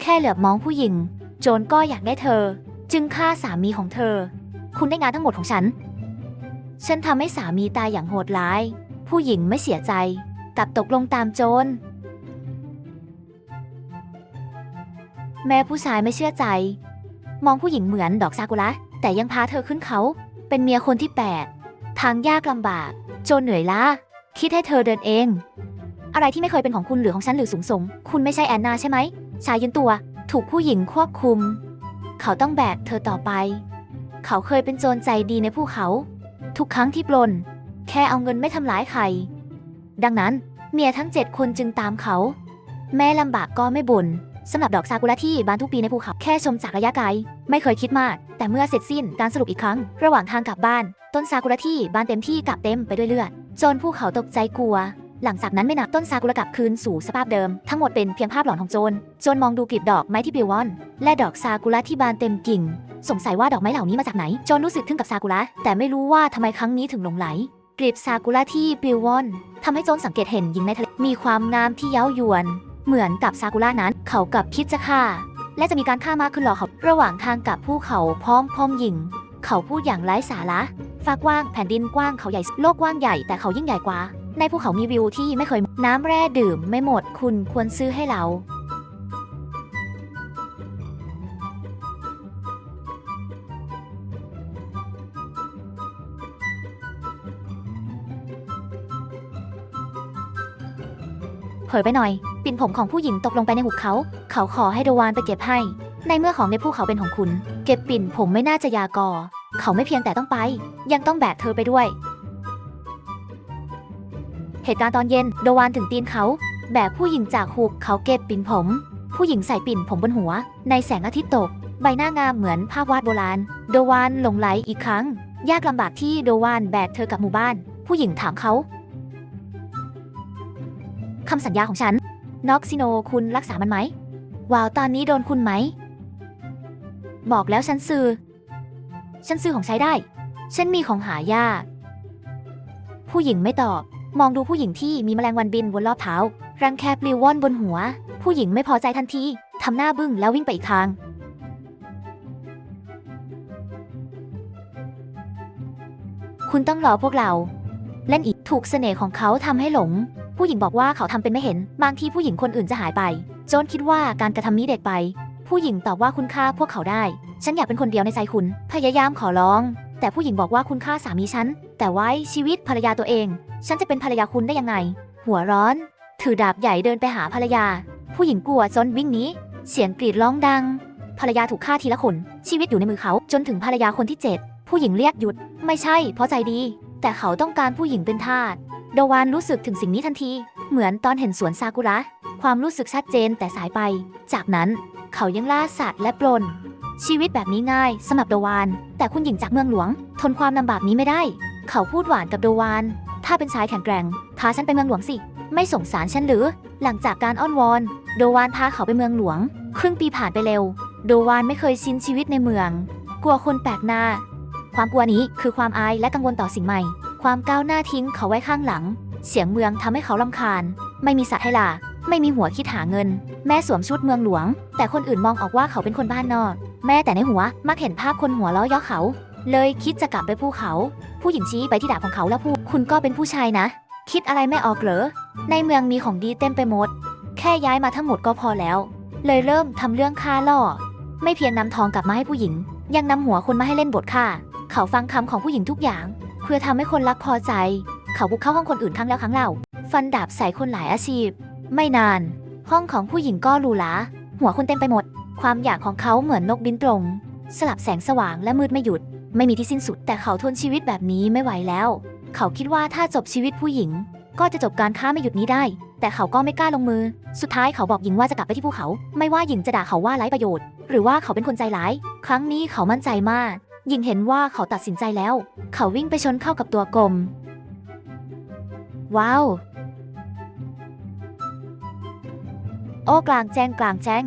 แค่เหลือบมองผู้หญิง โจรก็อยากได้เธอ จึงฆ่าสามีของเธอ คุณได้งานทั้งหมดของฉัน ฉันทำให้สามีตายอย่างโหดร้าย ผู้หญิงไม่เสียใจกลับตกลงตามโจรแม่ผู้ชายไม่เชื่อใจ มองผู้หญิงเหมือนดอกซากุระแต่ยังพาเธอขึ้นเขา เป็นเมียคนที่แปดทางยากลำบาก โจนเหนื่อยล้าคิดให้เธอเดินเอง อะไรที่ไม่เคยเป็นของคุณหรือของฉันหรือสูงส่งคุณไม่ใช่แอนนาใช่ไหม ชายยืนตัวถูกผู้หญิงควบคุม เขาต้องแบกเธอต่อไป เขาเคยเป็นโจรใจดีในภูเขา ทุกครั้งที่ปลน แค่เอาเงินไม่ทำร้ายใคร ดังนั้นเมียทั้งเจ็ดคนจึงตามเขา แม่ลำบากก็ไม่บ่นสำหรับดอกซากุระที่บานทุกปีในภูเขาแค่ชมจากระยะไกล ไม่เคยคิดมาก แต่เมื่อเสร็จสิ้นการสรุปอีกครั้ง ระหว่างทางกลับบ้าน ต้นซากุระที่บานเต็มที่กลับเต็มไปด้วยเลือดจนภูเขาตกใจกลัว หลังจากนั้นไม่นานต้นซากุระกลับคืนสู่สภาพเดิม ทั้งหมดเป็นเพียงภาพหลอนของโจร โจรมองดูกลีบดอกไม้ที่ปลิววอน และดอกซากุระที่บานเต็มกิ่ง สงสัยว่าดอกไม้เหล่านี้มาจากไหน โจรรู้สึกทึ่งกับซากุระ แต่ไม่รู้ว่าทำไมครั้งนี้ถึงหลงไหล กลีบซากุระที่ปลิววอนทำให้โจรสังเกตเห็นหญิงในทะเลมีความงามที่เย้ายวน เหมือนกับซากุระนั้น เขากับคิดจะฆ่า และจะมีการฆ่ามากขึ้นหรอเขาระหว่างทางกับภูเขาพร้อมพร้อมหญิง เขาพูดอย่างไร้สาระฟ้ากว้างแผ่นดินกว้างเขาใหญ่โลกกว้างใหญ่แต่เขายิ่งใหญ่กว่า ในภูเขามีวิวที่ไม่เคยน้ำแร่ดื่มไม่หมด คุณควรซื้อให้เรา เผยไปหน่อย ปิ่นผมของผู้หญิงตกลงไปในหุบเขา เขาขอให้โดวานไปเก็บให้ ในเมื่อของในภูเขาเป็นของคุณ เก็บปิ่นผมไม่น่าจะยากอ เขาไม่เพียงแต่ต้องไป ยังต้องแบกเธอไปด้วย เหตุการณ์ตอนเย็นโดวานถึงตีนเขา แบกผู้หญิงจากหุบเขาเก็บปิ่นผม ผู้หญิงใส่ปิ่นผมบนหัว ในแสงอาทิตย์ตก ใบหน้างามเหมือนภาพวาดโบราณ โดวานหลงไหลอีกครั้ง ยากลำบากที่โดวานแบกเธอกลับหมู่บ้าน ผู้หญิงถามเขาคำสัญญาของฉัน น็อกซิโนคุณรักษามันไหมวาวตอนนี้โดนคุณไหม บอกแล้วฉันซื้อ ฉันซื้อของใช้ได้ ฉันมีของหายาก ผู้หญิงไม่ตอบ มองดูผู้หญิงที่มีแมลงวันบินบนรอบเท้า รังแคปลิวว่อนบนหัว ผู้หญิงไม่พอใจทันทีทำหน้าบึ้งแล้ววิ่งไปอีกทาง คุณต้องรอพวกเรา เล่นอีกถูกเสน่ห์ของเขาทำให้หลง ผู้หญิงบอกว่าเขาทำเป็นไม่เห็น บางทีผู้หญิงคนอื่นจะหายไป โจนคิดว่าการกระทำนี้เด็กไป ผู้หญิงตอบว่าคุณค่าพวกเขาได้ ฉันอยากเป็นคนเดียวในใจคุณ พยายามขอร้อง แต่ผู้หญิงบอกว่าคุณค่าสามีฉัน แต่ไว้ชีวิตภรรยาตัวเอง ฉันจะเป็นภรรยาคุณได้ยังไง หัวร้อน ถือดาบใหญ่เดินไปหาภรรยา ผู้หญิงกลัวจนวิ่งหนีเสียงกรีดร้องดัง ภรรยาถูกฆ่าทีละคน ชีวิตอยู่ในมือเขาจนถึงภรรยาคนที่เจ็ดผู้หญิงเรียกหยุด ไม่ใช่ เพราะใจดี แต่เขาต้องการผู้หญิงเป็นทาสโดวานรู้สึกถึงสิ่งนี้ทันที เหมือนตอนเห็นสวนซากุระ ความรู้สึกชัดเจนแต่สายไป จากนั้นเขายังล่าสัตว์และปล้นชีวิตแบบนี้ง่ายสำหรับโดวาน แต่คุณหญิงจากเมืองหลวง ทนความลำบากนี้ไม่ได้ เขาพูดหวานกับโดวาน ถ้าเป็นชายแข็งแกร่ง พาฉันไปเมืองหลวงสิ ไม่สงสารฉันหรือ หลังจากการอ้อนวอน โดวานพาเขาไปเมืองหลวง ครึ่งปีผ่านไปเร็ว โดวานไม่เคยชินชีวิตในเมือง กลัวคนแปลกหน้า ความกลัวนี้คือความอายและกังวลต่อสิ่งใหม่ ความก้าวหน้าทิ้งเขาไว้ข้างหลัง เสียงเมืองทำให้เขาลำคาญ ไม่มีสัตว์ให้ล่ะไม่มีหัวคิดหาเงิน แม่สวมชุดเมืองหลวง แต่คนอื่นมองออกว่าเขาเป็นคนบ้านนอก แม่แต่ในหัวมักเห็นภาพคนหัวล้อย่อเขา เลยคิดจะกลับไปภูเขา ผู้หญิงชี้ไปที่ดาบของเขาแล้วพูดคุณก็เป็นผู้ชายนะ คิดอะไรไม่ออกเหรอ ในเมืองมีของดีเต็มไปหมด แค่ย้ายมาทั้งหมดก็พอแล้ว เลยเริ่มทำเรื่องฆ่าล่อ ไม่เพียงนำทองกลับมาให้ผู้หญิง ยังนำหัวคนมาให้เล่นบทฆ่า เขาฟังคำของผู้หญิงทุกอย่าง เพื่อทำให้คนรักพอใจ เขาบุกเข้าห้องคนอื่นครั้งแล้วครั้งเล่า ฟันดาบใส่คนหลายอาชีพ ไม่นาน ห้องของผู้หญิงก็หรูหราหัวคนเต็มไปหมด ความอยากของเขาเหมือนนกบินตรง สลับแสงสว่างและมืดไม่หยุด ไม่มีที่สิ้นสุดแต่เขาทนชีวิตแบบนี้ไม่ไหวแล้ว เขาคิดว่าถ้าจบชีวิตผู้หญิง ก็จะจบการค้าไม่หยุดนี้ได้ แต่เขาก็ไม่กล้าลงมือ สุดท้ายเขาบอกหญิงว่าจะกลับไปที่ภูเขา ไม่ว่าหญิงจะด่าเขาว่าไร้ประโยชน์ หรือว่าเขาเป็นคนใจร้าย ครั้งนี้เขามั่นใจมาก หญิงเห็นว่าเขาตัดสินใจแล้ว เขาวิ่งไปชนเข้ากับตัวกลม ว้าว โอ้กลางแจ้งกลางแจ้ง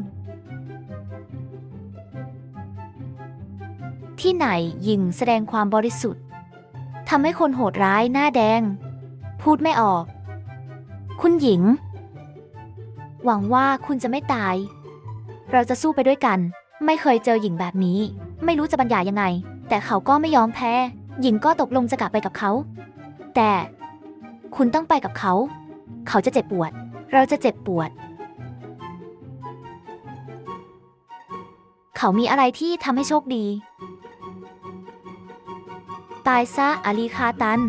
ที่ไหนหญิงแสดงความบริสุทธิ์ทำให้คนโหดร้ายหน้าแดง พูดไม่ออก คุณหญิง หวังว่าคุณจะไม่ตาย เราจะสู้ไปด้วยกัน ไม่เคยเจอหญิงแบบนี้ ไม่รู้จะบรรยายยังไง แต่เขาก็ไม่ยอมแพ้ หญิงก็ตกลงจะกลับไปกับเขา แต่ คุณต้องไปกับเขา เขาจะเจ็บปวด เราจะเจ็บปวด เขามีอะไรที่ทำให้โชคดี ตายซะอาลีคาตัน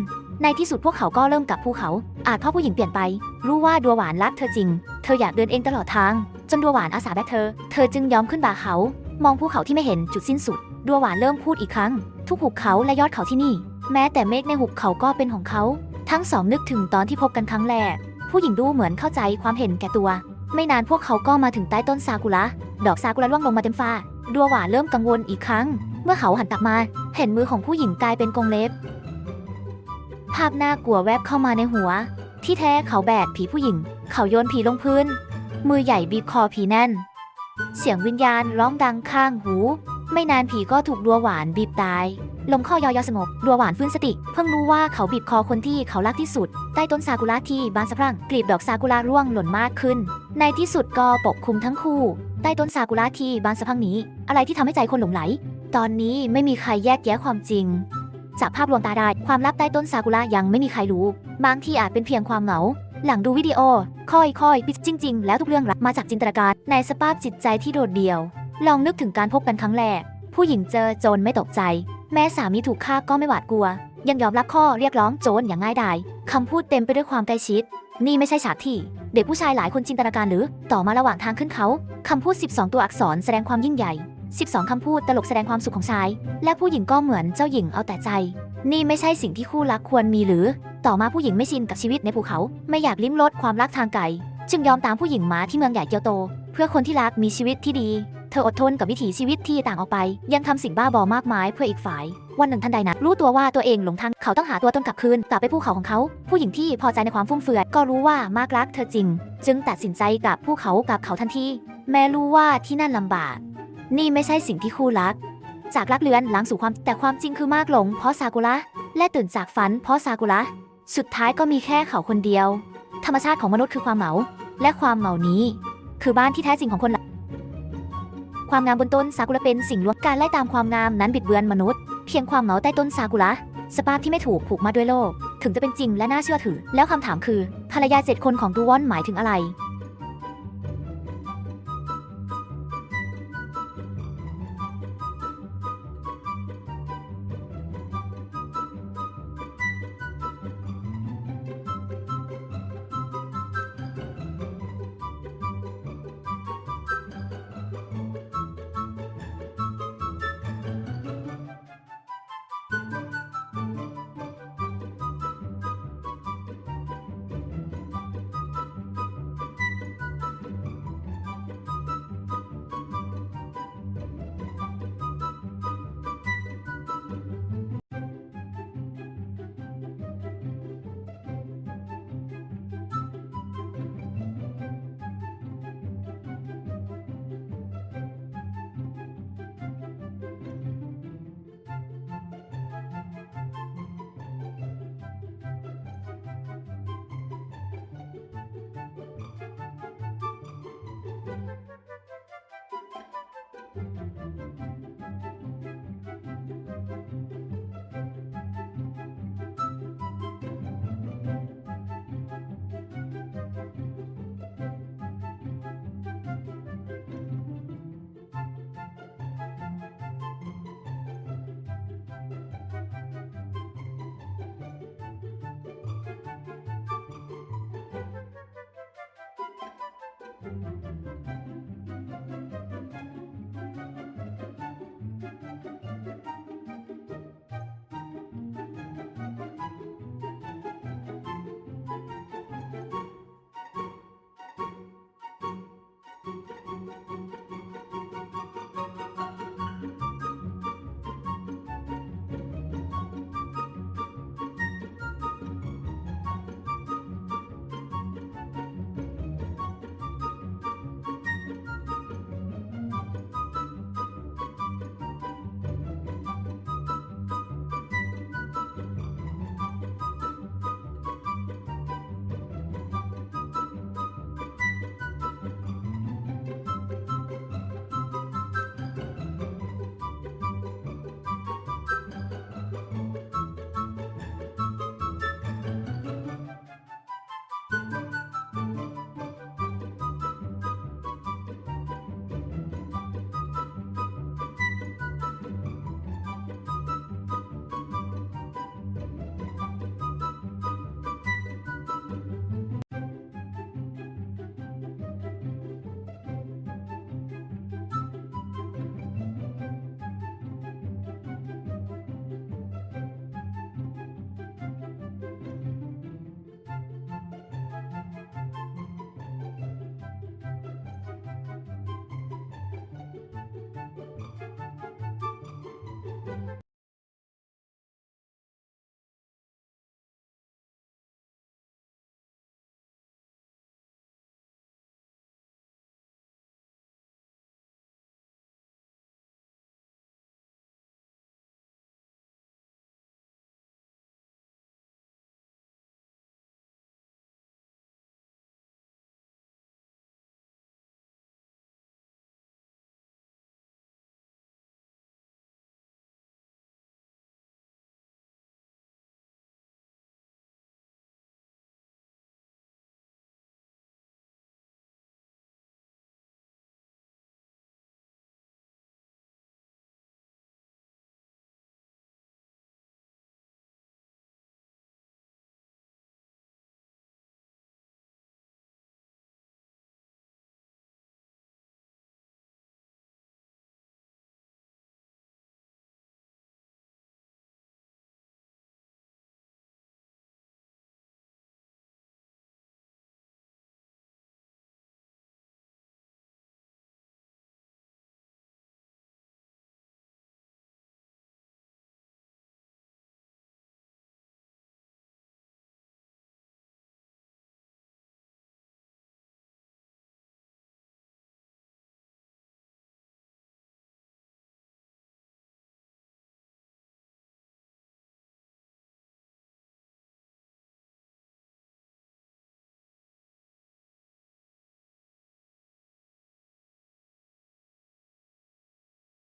ในที่สุดพวกเขาก็เริ่มกับภูเขา อาจเพราะผู้หญิงเปลี่ยนไป รู้ว่าดัวหวานรักเธอจริง เธออยากเดินเองตลอดทาง จนดัวหวานอาสาแบกเธอ เธอจึงยอมขึ้นบ่าเขา มองภูเขาที่ไม่เห็นจุดสิ้นสุด ดัวหวานเริ่มพูดอีกครั้ง ทุกหุบเขาและยอดเขาที่นี่ แม้แต่เมฆในหุบเขาก็เป็นของเขา ทั้งสองนึกถึงตอนที่พบกันครั้งแรก ผู้หญิงดูเหมือนเข้าใจความเห็นแก่ตัว ไม่นานพวกเขาก็มาถึงใต้ต้นซากุระ ดอกซากุระร่วงลงมาเต็มฟ้า ดัวหวาเริ่มกังวลอีกครั้ง เมื่อเขาหันกลับมา เห็นมือของผู้หญิงกลายเป็นกรงเล็บ ภาพน่ากลัวแวบเข้ามาในหัว ที่แท้เขาแบกผีผู้หญิง เขาโยนผีลงพื้น มือใหญ่บีบคอผีแน่น เสียงวิญญาณร้องดังข้างหู ไม่นานผีก็ถูกดัวหวานบีบตายลมข้ายอยอสงบ ดัวหวานฟื้นสติ เพิ่งรู้ว่าเขาบีบคอคนที่เขารักที่สุด ใต้ต้นซากุระที่บานสะพรั่งกลีบดอกซากุระร่วงหล่นมากขึ้น ในที่สุดก็ปกคลุมทั้งคู่ ใต้ต้นซากุระที่บานสะพังนี้ อะไรที่ทำให้ใจคนหลงไหล ตอนนี้ไม่มีใครแยกแยะความจริง จากภาพลวงตาได้ความลับใต้ต้นซากุระยังไม่มีใครรู้ บางที่อาจเป็นเพียงความเหงา หลังดูวิดีโอ ค่อยๆปิดจริง ๆ แล้วทุกเรื่องมาจากจินตนาการในสภาพจิตใจที่โดดเดี่ยว ลองนึกถึงการพบกันครั้งแรกผู้หญิงเจอโจรไม่ตกใจ แม้สามีถูกฆ่าก็ไม่หวาดกลัว ยังยอมรับข้อเรียกร้องโจรอย่างง่ายดายคำพูดเต็มไปด้วยความใกล้ชิด นี่ไม่ใช่ฉากที่ เด็กผู้ชายหลายคนจินตนาการหรือ ต่อมาระหว่างทางขึ้นเขาคำพูด 12 ตัวอักษรแสดงความยิ่งใหญ่ 12 คำพูดตลกแสดงความสุขของชาย และผู้หญิงก็เหมือนเจ้าหญิงเอาแต่ใจ นี่ไม่ใช่สิ่งที่คู่รักควรมีหรือ ต่อมาผู้หญิงไม่ชินกับชีวิตในภูเขา ไม่อยากลิ้มรสความรักทางไกลจึงยอมตามผู้หญิงมาที่เมืองใหญ่เกียวโต เพื่อคนที่รักมีชีวิตที่ดี เธออดทนกับวิถีชีวิตที่ต่างออกไป ยังทำสิ่งบ้าบอมากมายเพื่ออีกฝ่าย วันหนึ่งทันใดนั้นรู้ตัวว่าตัวเองหลงทางเขาต้องหาตัวตนกลับคืนกลับไปภูเขาของเขา ผู้หญิงที่พอใจในความฟุ่มเฟือย ก็รู้ว่ามากรักเธอจริง จึงตัดสินใจกลับภูเขากับเขาทันทีแม้รู้ว่าที่นั่นลำบาก นี่ไม่ใช่สิ่งที่คู่รัก จากรักเลือนหลังสู่ความแต่ความจริงคือมากหลง เพราะซากุระและตื่นจากฝัน เพราะซากุระสุดท้ายก็มีแค่เขาคนเดียว ธรรมชาติของมนุษย์คือความเหมา และความเหมานี้ คือบ้านที่แท้จริงของคน ความงามบนต้นซากุระเป็นสิ่งลวงการไล่ตามความงามนั้นบิดเบือนมนุษย์ เพียงความเหงาใต้ต้นซากุระสภาพที่ไม่ถูกผูกมาด้วยโลก ถึงจะเป็นจริงและน่าเชื่อถือ แล้วคำถามคือภรรยาเจ็ดคนของดูวอนหมายถึงอะไร